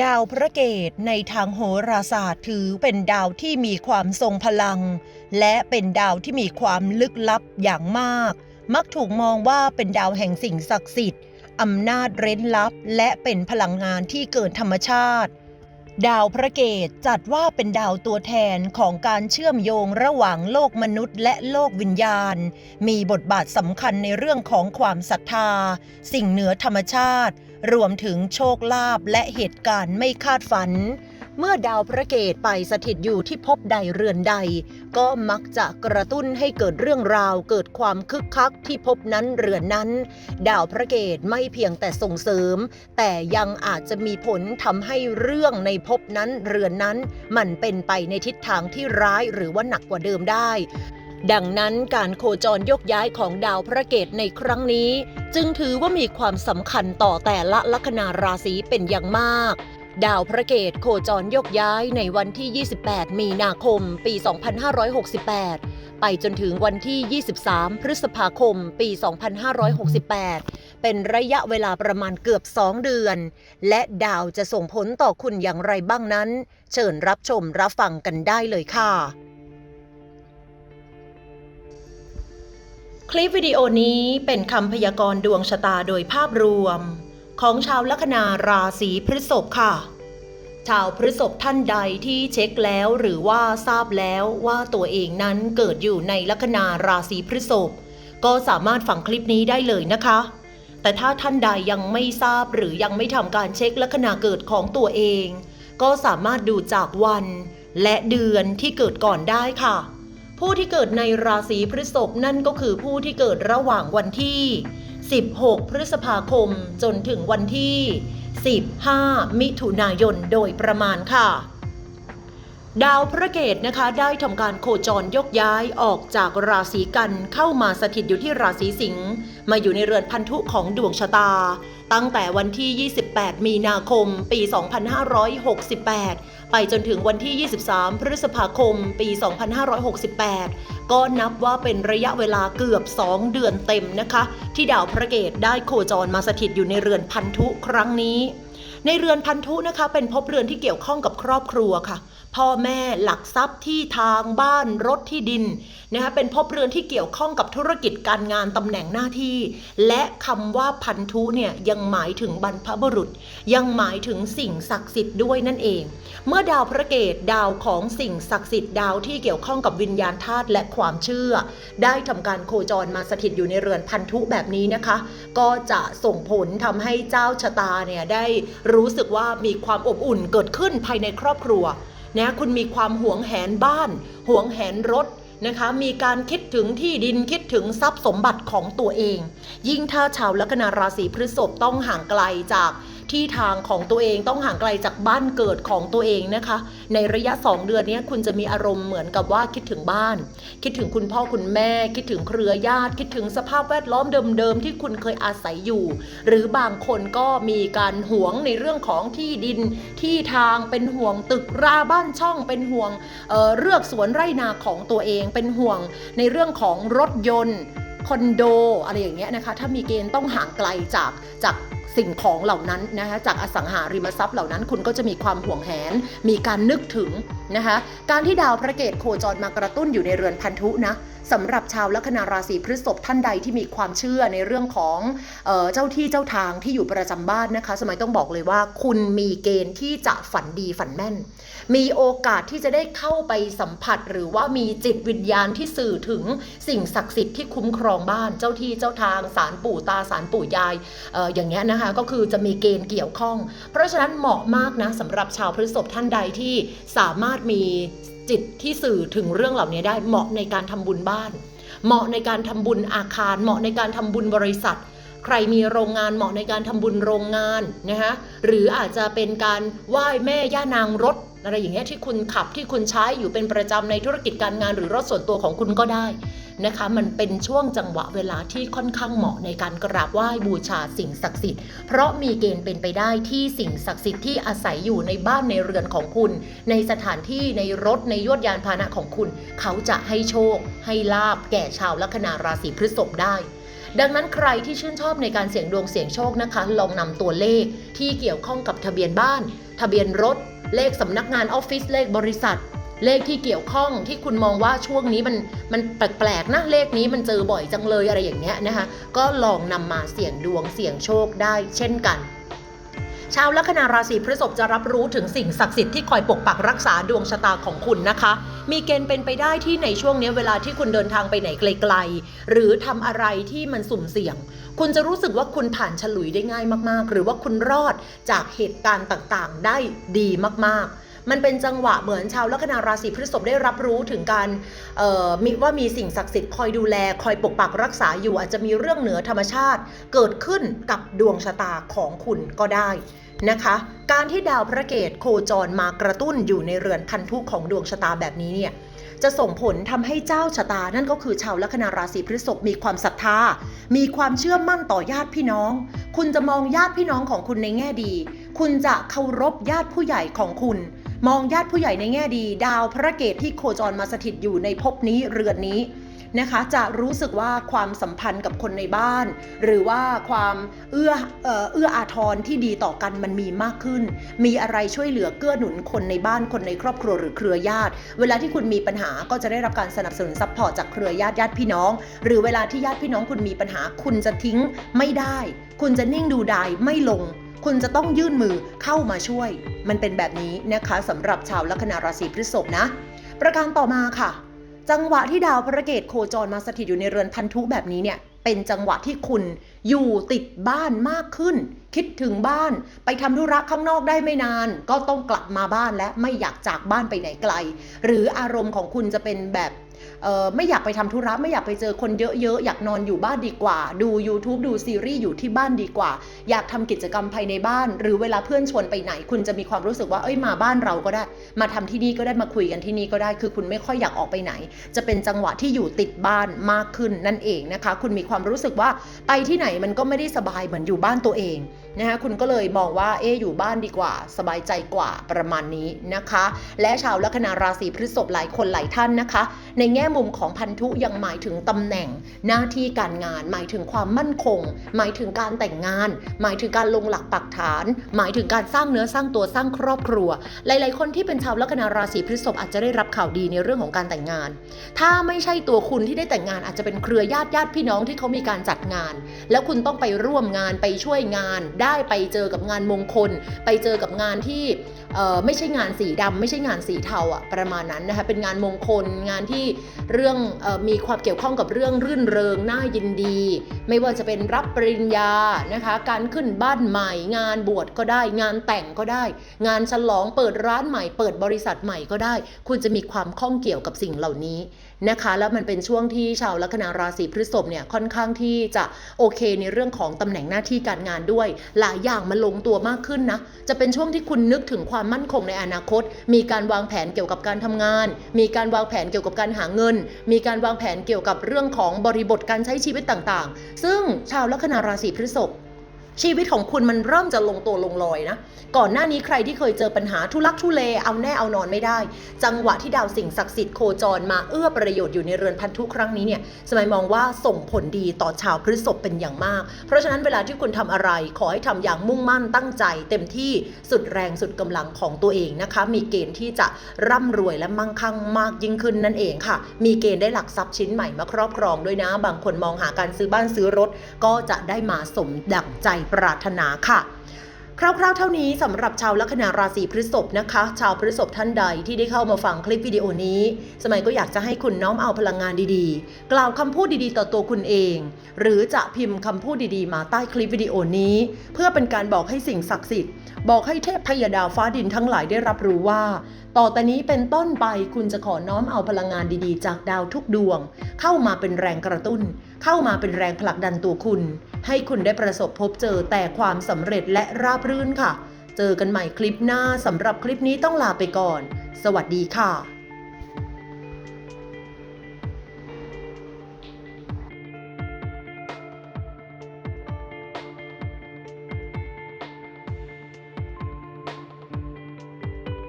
ดาวพระเกตในทางโหราศาสตร์ถือเป็นดาวที่มีความทรงพลัง และเป็นดาวที่มีความลึกลับอย่างมาก มักถูกมองว่าเป็นดาวแห่งสิ่งศักดิ์สิทธิ์อำนาจเร้นลับ และเป็นพลังงานที่เกินธรรมชาติ ดาวพระเกตจัดว่าเป็นดาวตัวแทนของการเชื่อมโยงระหว่างโลกมนุษย์ และโลกวิญญาณ มีบทบาทสำคัญในเรื่องของความศรัทธา สิ่งเหนือธรรมชาติ รวมถึงโชคลาภและเหตุการณ์ไม่คาดฝัน เมื่อดาวพระเกตไปสถิตอยู่ที่ภพใดเรือนใด ก็มักจะกระตุ้นให้เกิดเรื่องราวเกิดความคึกคักที่ภพนั้นเรือนนั้น ดาวพระเกตไม่เพียงแต่ส่งเสริม แต่ยังอาจจะมีผลทำให้เรื่องในภพนั้นเรือนนั้น มันเป็นไปในทิศทางที่ร้ายหรือว่าหนักกว่าเดิมได้ ดังนั้นการโคจรยกย้ายของดาวพระเกตในครั้งนี้ จึงถือว่ามีความสำคัญต่อแต่ละลัคนาราศีเป็นอย่างมาก ดาวพระเกตโคจรยกย้ายในวันที่ 28 มีนาคม ปี 2568 ไปจนถึงวันที่ 23 พฤษภาคม ปี 2568 เป็นระยะเวลาประมาณเกือบ 2 เดือน และดาวจะส่งผลต่อคุณอย่างไรบ้างนั้น เชิญรับชมรับฟังกันได้เลยค่ะ คลิปวิดีโอนี้เป็นคำพยากรณ์ดวงชะตาโดยภาพรวม ของชาวลัคนาราศีพฤษภค่ะ ชาวพฤษภท่านใดที่เช็คแล้วหรือว่าทราบแล้วว่าตัวเองนั้นเกิดอยู่ในลัคนาราศีพฤษภก็สามารถฟังคลิปนี้ได้เลยนะคะ แต่ถ้าท่านใดยังไม่ทราบหรือยังไม่ทำการเช็คลัคนาเกิดของตัวเอง ก็สามารถดูจากวัน และเดือนที่เกิดก่อนได้ค่ะ ผู้ที่เกิดในราศีพฤษภนั่นก็คือผู้ที่เกิดระหว่างวันที่ 16 พฤษภาคมจนถึงวันที่ 15 มิถุนายนโดยประมาณค่ะ ดาวพระเกตนะคะได้ทำการโคจรยกย้ายออกจากราศีกันเข้ามาสถิตอยู่ที่ราศีสิงห์มาอยู่ในเรือนพันธุของดวงชะตา ตั้งแต่วันที่ 28 มีนาคม ปี 2568 ไปจนถึงวันที่ 23 พฤษภาคม ปี 2568 ก็นับว่าเป็นระยะเวลาเกือบ 2 เดือนเต็มนะคะ ที่ดาวพระเกตได้โคจรมาสถิตอยู่ในเรือนพันธุครั้งนี้ ในเรือนพันธุนะคะเป็นภพเรือนที่เกี่ยวข้องกับครอบครัวค่ะ พ่อแม่หลักทรัพย์ที่ทางบ้านรถที่ดินนะคะเป็นภพเรือนที่เกี่ยวข้องกับธุรกิจการงานตำแหน่งหน้าที่ และคำว่าพันธุเนี่ยยังหมายถึงบรรพบุรุษ ยังหมายถึงสิ่งศักดิ์สิทธิ์ด้วยนั่นเอง เมื่อดาวพระเกตดาวของสิ่งศักดิ์สิทธิ์ดาวที่เกี่ยวข้องกับวิญญาณธาตุและความเชื่อ ได้ทำการโคจรมาสถิตอยู่ในเรือนพันธุแบบนี้นะคะ ก็จะส่งผลทำให้เจ้าชะตาเนี่ยได้รู้สึกว่ามีความอบอุ่นเกิดขึ้นภายในครอบครัว นะคุณมีความหวงแหนบ้าน หวงแหนรถนะคะมีการคิดถึงที่ดินคิดถึงทรัพย์สมบัติของตัวเอง ยิ่งถ้าชาวลัคนาราศีพฤษภต้องห่างไกลจาก ที่ทางของตัวเองต้องห่างไกลจากบ้านเกิดของตัวเองนะคะ ในระยะ 2 เดือนนี้คุณจะมีอารมณ์เหมือนกับว่าคิดถึงบ้าน คิดถึงคุณพ่อคุณแม่ คิดถึงเครือญาติ คิดถึงสภาพแวดล้อมเดิมๆที่คุณเคยอาศัยอยู่ หรือบางคนก็มีการหวงในเรื่องของที่ดินที่ทางเป็นห่วงตึกราบ้านช่อง เป็นห่วงเอ่อเลือกสวนไร่นาของตัวเองเป็นห่วงในเรื่องของรถยนต์ คอนโดอะไรอย่างเงี้ยนะคะถ้ามีเกณฑ์ต้องห่างไกลจากจากสิ่งของเหล่านั้นนะคะจากอสังหาริมทรัพย์เหล่านั้นคุณก็จะมีความห่วงแหน มีการนึกถึงนะคะการที่ดาวพระเกตโคจรมากระตุ้นอยู่ในเรือนพันธุนะ สำหรับชาวลัคนาราศีพฤษภท่านใดที่มีความเชื่อในเรื่องของเออเจ้าที่เจ้าทางที่อยู่ประจำบ้านนะคะ สมัยต้องบอกเลยว่า คุณมีเกณฑ์ที่จะฝันดีฝันแม่น มีโอกาสที่จะได้เข้าไปสัมผัส หรือว่ามีจิตวิญญาณที่สื่อถึงสิ่งศักดิ์สิทธิ์ที่คุ้มครองบ้านเจ้าที่เจ้าทางสารปู่ตาสารปู่ยายอออย่างเงี้ยนะคะก็คือจะมีเกณฑ์เกี่ยวข้อง เพราะฉะนั้นเหมาะมากนะสำหรับชาวพฤษภท่านใดที่สามารถมีจิตที่สื่อถึงเรื่องเหล่านี้ได้เหมาะในการทำบุญบ้าน เหมาะในการทำบุญอาคาร เหมาะในการทำบุญบริษัท ใครมีโรงงานเหมาะในการทำบุญโรงงานนะคะหรืออาจจะเป็นการไหว้แม่ย่านางรถอะไรอย่างเงี้ยที่คุณขับที่คุณใช้อยู่เป็นประจำในธุรกิจการงานหรือรถส่วนตัวของคุณก็ได้ นะคะ มันเป็นช่วงจังหวะเวลาที่ค่อนข้างเหมาะในการกราบไหว้บูชาสิ่งศักดิ์สิทธิ์ เพราะมีเกณฑ์เป็นไปได้ที่สิ่งศักดิ์สิทธิ์ที่อาศัยอยู่ในบ้านในเรือนของคุณ ในสถานที่ในรถในยวดยานพาหนะของคุณ เขาจะให้โชค ให้ลาบแก่ชาวลัคนาราศีพฤษภได้ดังนั้นใครที่ชื่นชอบในการเสี่ยงดวงเสี่ยงโชคนะคะ ลองนำตัวเลขที่เกี่ยวข้องกับทะเบียนบ้าน ทะเบียนรถ เลขสำนักงานออฟฟิศเลขบริษัท เลขที่เกี่ยวข้องที่คุณมองว่าช่วงนี้มันมันแปลกๆนะเลขนี้มันเจอบ่อยจังเลยอะไรอย่างเงี้ยนะคะก็ลองนำมาเสี่ยงดวงเสี่ยงโชคได้เช่นกันชาวลัคนาราศีพฤษภจะรับรู้ถึงสิ่งศักดิ์สิทธิ์ที่คอยปกปักรักษาดวงชะตาของคุณนะคะ มีเกณฑ์เป็นไปได้ที่ในช่วงนี้เวลาที่คุณเดินทางไปไหนไกลๆ หรือทำอะไรที่มันสุ่มเสี่ยง คุณจะรู้สึกว่าคุณผ่านฉลุยได้ง่ายมากๆ หรือว่าคุณรอดจากเหตุการณ์ต่างๆ ได้ดีมากๆ มันเป็นจังหวะเหมือนชาวลัคนาราศีพฤษภได้รับรู้ถึงการมีว่ามีสิ่งศักดิ์สิทธิ์คอยดูแล คอยปกปักรักษาอยู่อาจจะมีเรื่องเหนือธรรมชาติ เกิดขึ้นกับดวงชะตาของคุณก็ได้นะคะ การที่ดาวพระเกตโคจรมากระตุ้นอยู่ในเรือนพันธุของดวงชะตาแบบนี้เนี่ยจะส่งผลทำให้เจ้าชะตา นั่นก็คือชาวลัคนาราศีพฤษภมีความศรัทธา มีความเชื่อมั่นต่อญาติพี่น้อง คุณจะมองญาติพี่น้องของคุณในแง่ดี คุณจะเคารพญาติผู้ใหญ่ของคุณ มองญาติผู้ใหญ่ในแง่ดี ดาวพระเกตที่โคจรมาสถิตอยู่ในภพนี้เรือนนี้นะคะจะรู้สึกว่าความสัมพันธ์กับคนในบ้าน หรือว่าความเอื้อเอ่อเอื้ออาทรที่ดีต่อกันมันมีมากขึ้น มีอะไรช่วยเหลือเกื้อหนุนคนในบ้านคนในครอบครัวหรือเครือญาติ เวลาที่คุณมีปัญหาก็จะได้รับการสนับสนุนซัพพอร์ตจากเครือญาติญาติพี่น้อง หรือเวลาที่ญาติพี่น้องคุณมีปัญหา คุณจะทิ้งไม่ได้ คุณจะนิ่งดูดายไม่ลง คุณจะต้องยื่นมือเข้ามาช่วย มันเป็นแบบนี้นะคะสำหรับชาวลัคนาราศีพฤษภนะ ประการต่อมาค่ะ จังหวะที่ดาวพระเกตโคจรมาสถิตอยู่ในเรือนพันธุแบบนี้เนี่ยเป็นจังหวะที่คุณอยู่ติดบ้านมากขึ้น คิดถึงบ้านไปทำธุระข้างนอกได้ไม่นาน ก็ต้องกลับมาบ้านและไม่อยากจากบ้านไปไหนไกล หรืออารมณ์ของคุณจะเป็นแบบ ไม่อยากไปทำธุระไม่อยากไปเจอคนเยอะๆ อยากนอนอยู่บ้านดีกว่า ดู YouTube ดูซีรีส์อยู่ที่บ้านดีกว่า อยากทำกิจกรรมภายในบ้าน หรือเวลาเพื่อนชวนไปไหน คุณจะมีความรู้สึกว่าเอ้ยมาบ้านเราก็ได้ มาทำที่นี่ก็ได้มาคุยกันที่นี่ก็ได้ คือคุณไม่ค่อยอยากออกไปไหน จะเป็นจังหวะที่อยู่ติดบ้านมากขึ้นนั่นเองนะคะ คุณมีความรู้สึกว่าไปที่ไหนมันก็ไม่ได้สบายเหมือนอยู่บ้านตัวเองนะคะคุณก็เลยมองว่าเอ๊อยู่บ้านดีกว่า สบายใจกว่าประมาณนี้นะคะ และชาวลัคนาราศีพฤษภหลายคนหลายท่านนะคะ ในแง่มุมของพันธุยังหมายถึงตำแหน่ง หน้าที่การงาน หมายถึงความมั่นคง หมายถึงการแต่งงาน หมายถึงการลงหลักปักฐาน หมายถึงการสร้างเนื้อสร้างตัวสร้างครอบครัว หลาย ๆ คนที่เป็นชาวลัคนาราศีพฤษภอาจจะได้รับข่าวดีในเรื่องของการแต่งงาน ถ้าไม่ใช่ตัวคุณที่ได้แต่งงานอาจจะเป็นเครือญาติญาติพี่น้องที่เขามีการจัดงาน แล้วคุณต้องไปร่วมงานไปช่วยงาน ได้ไปเจอกับงานมงคล ไปเจอกับงานที่เอ่อไม่ใช่งานสีดำไม่ใช่งานสีเทาอะประมาณนั้นนะคะเป็นงานมงคลงานที่เรื่องออมีความเกี่ยวข้องกับเรื่องรื่นเริงน่ายินดี ไม่ว่าจะเป็นรับปริญญานะคะการขึ้นบ้านใหม่ งานบวชก็ได้ งานแต่งก็ได้ งานฉลองเปิดร้านใหม่ เปิดบริษัทใหม่ก็ได้ คุณจะมีความข้องเกี่ยวกับสิ่งเหล่านี้ นะคะ แล้วมันเป็นช่วงที่ชาวลัคนาราศีพฤษภเนี่ยค่อนข้างที่จะโอเคในเรื่องของตำแหน่งหน้าที่การงานด้วย หลายอย่างมันลงตัวมากขึ้นนะ จะเป็นช่วงที่คุณนึกถึงความมั่นคงในอนาคต มีการวางแผนเกี่ยวกับการทำงาน มีการวางแผนเกี่ยวกับการหาเงิน มีการวางแผนเกี่ยวกับเรื่องของบริบทการใช้ชีวิตต่างๆ ซึ่งชาวลัคนาราศีพฤษภ ชีวิตของคุณมันเริ่มจะลงตัวลงรอยนะ ก่อนหน้านี้ใครที่เคยเจอปัญหาทุลักทุเลเอาแน่เอานอนไม่ได้ จังหวะที่ดาวสิ่งศักดิ์สิทธิ์โคจรมาเอื้อประโยชน์อยู่ในเรือนพันธุครั้งนี้เนี่ยสมัยมองว่าส่งผลดีต่อชาวพฤษภเป็นอย่างมาก เพราะฉะนั้นเวลาที่คุณทำอะไร ขอให้ทำอย่างมุ่งมั่นตั้งใจ เต็มที่สุดแรงสุดกำลังของตัวเองนะคะ มีเกณฑ์ที่จะร่ำรวยและมั่งคั่งมากยิ่งขึ้นนั่นเองค่ะ มีเกณฑ์ได้หลักทรัพย์ชิ้นใหม่มาครอบครองด้วยนะ บางคนมองหาการซื้อบ้านซื้อรถ ก็จะได้มาสมดั่งใจปรารถนาค่ะคร่าวๆ เท่านี้สำหรับชาวลัคนาราศีพฤษภนะคะ ชาวพฤษภท่านใดที่ได้เข้ามาฟังคลิปวิดีโอนี้ สมัยก็อยากจะให้คุณน้อมเอาพลังงานดีๆ กล่าวคำพูดดีๆ ต่อตัวคุณเอง หรือจะพิมพ์คำพูดดีๆ มาใต้คลิปวิดีโอนี้ เพื่อเป็นการบอกให้สิ่งศักดิ์สิทธิ์ บอกให้เทพพยดาวฟ้าดินทั้งหลายได้รับรู้ว่า ต่อแต่นี้เป็นต้นไปคุณจะขอน้อมเอาพลังงานดีๆ จากดาวทุกดวง เข้ามาเป็นแรงกระตุ้น เข้ามาเป็นแรงผลักดันตัวคุณ ให้คุณได้ประสบพบเจอแต่ความสำเร็จและราบรื่นค่ะ เจอกันใหม่คลิปหน้าสำหรับคลิปนี้ต้องลาไปก่อน สวัสดีค่ะ